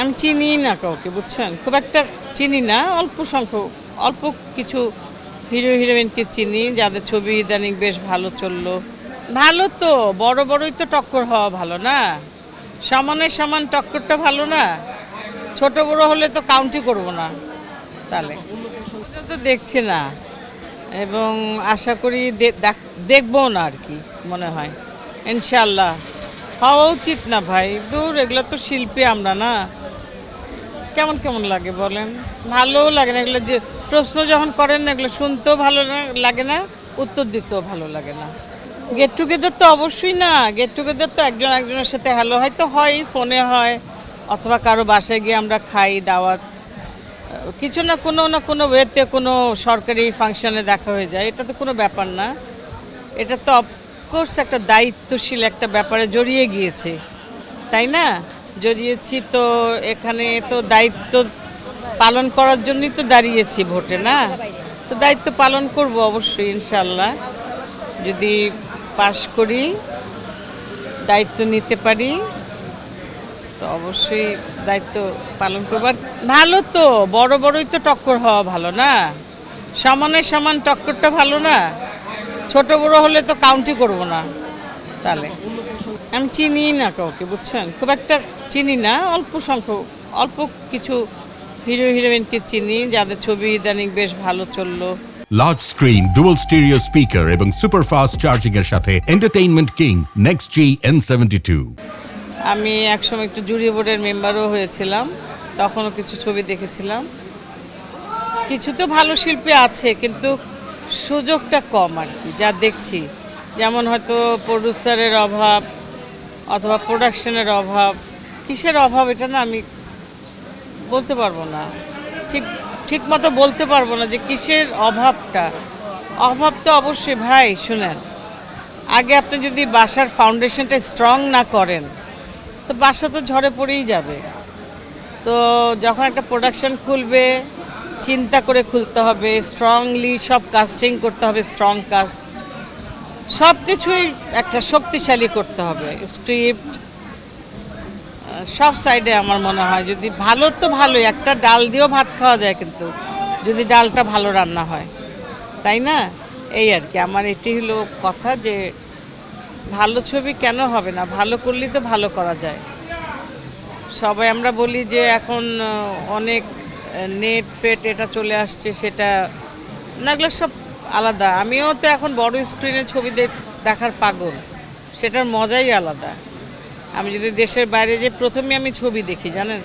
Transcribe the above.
আমি চিনি না কাউকে, বুঝছেন? খুব একটা চিনি না, অল্প সংখ্যক অল্প কিছু হিরো, হিরোইনকে চিনি, যাদের ছবি ইদানিং বেশ ভালো চলল। ভালো তো, বড়, বড়ই তো টক্কর হওয়া ভালো না? সমানে সমান টক্করটা ভালো না? ছোট, বড় হলে তো কাউন্টি করব না। তাহলে। তো দেখছি না। এবং আশা করি দেখব না আর কি, মনে হয়। ইনশাল্লাহ হওয়া উচিত না ভাই। দূর, এগুলো তো শিল্পী আমরা না। কেমন কেমন লাগে বলেন? ভালোও লাগে না, এগুলো যে প্রশ্ন যখন করেন এগুলো শুনতেও ভালো লাগে না, উত্তর দিতেও ভালো লাগে না। গেট টুগেদার তো অবশ্যই না গেট টুগেদার তো একজন একজনের সাথে হ্যালো হয়তো হয় ফোনে হয়, অথবা কারও বাসায় গিয়ে আমরা খাই, দাওয়াত কিছু না, কোনো না কোনো ওয়েতে কোনো সরকারি ফাংশনে দেখা হয়ে যায়, এটা তো কোনো ব্যাপার না। এটা তো অফকোর্স একটা দায়িত্বশীল একটা ব্যাপারে জড়িয়ে গিয়েছে, তাই না? জড়িয়েছি, তো এখানে তো দায়িত্ব পালন করার জন্যই তো দাঁড়িয়েছি ভোটে, না? তো দায়িত্ব পালন করব অবশ্যই ইনশাল্লাহ যদি পাশ করি, দায়িত্ব নিতে পারি, তো অবশ্যই দায়িত্ব পালন করবার ভালো তো, বড় বড়ই তো টক্কর হওয়া ভালো, না? সমানে সমান টক্করটা ভালো না? ছোট বড় হলে তো কাউন্টই করব না, তাহলে। আমি চিনি না কাউকে বুঝছেন? খুব একটা চিনি না অল্প সংখ্যক অল্প কিছু হিরো হিরোইনকে চিনি যাদের ছবি ইদানিং বেশ ভালো চলল। Large screen dual stereo speaker এবং সুপার ফাস্ট চার্জিং এর সাথে entertainment king next G N seventy two আমি একসময় একটু জুরি বোর্ডের মেম্বারও হয়েছিলাম তখনও কিছু ছবি দেখেছিলাম। কিছু তো ভালো শিল্পী আছে কিন্তু সুযোগটা কম আর কি যা দেখছি। যেমন হয়তো প্রডিউসারের অভাব অথবা প্রোডাকশনের অভাব, কিসের অভাব এটা না আমি বলতে পারব না। ঠিক ঠিক মতো বলতে পারব না যে কিসের অভাবটা। অভাব তো অবশ্যই ভাই, শুনেন। আগে আপনি যদি বাসার ফাউন্ডেশনটা স্ট্রং না করেন, তো বাসা তো ঝড়ে পড়েই যাবে। তো যখন একটা প্রোডাকশন খুলবে, চিন্তা করে খুলতে হবে স্ট্রংলি সব কাস্টিং করতে হবে স্ট্রং কাস্ট সব কিছুই একটা শক্তিশালী করতে হবে। স্ক্রিপ্ট সব সাইডে আমার মনে হয় যদি ভালো তো ভালোই, একটা ডাল দিয়েও ভাত খাওয়া যায় কিন্তু যদি ডালটা ভালো রান্না হয়। তাই না? এই আর কি। আমার এটি হলো কথা যে ভালো ছবি কেন হবে না? ভালো করলেই তো ভালো করা যায়। সবাই আমরা বলি যে এখন অনেক নেট ফেট এটা চলে আসছে, সেটা, না সব আলাদা। আমিও তো এখন বড় স্ক্রিনে ছবি দেখ- দেখার পাগল। সেটার মজাই আলাদা। আমি যদি দেশের বাইরে যে প্রথমে আমি ছবি দেখি, জানেন?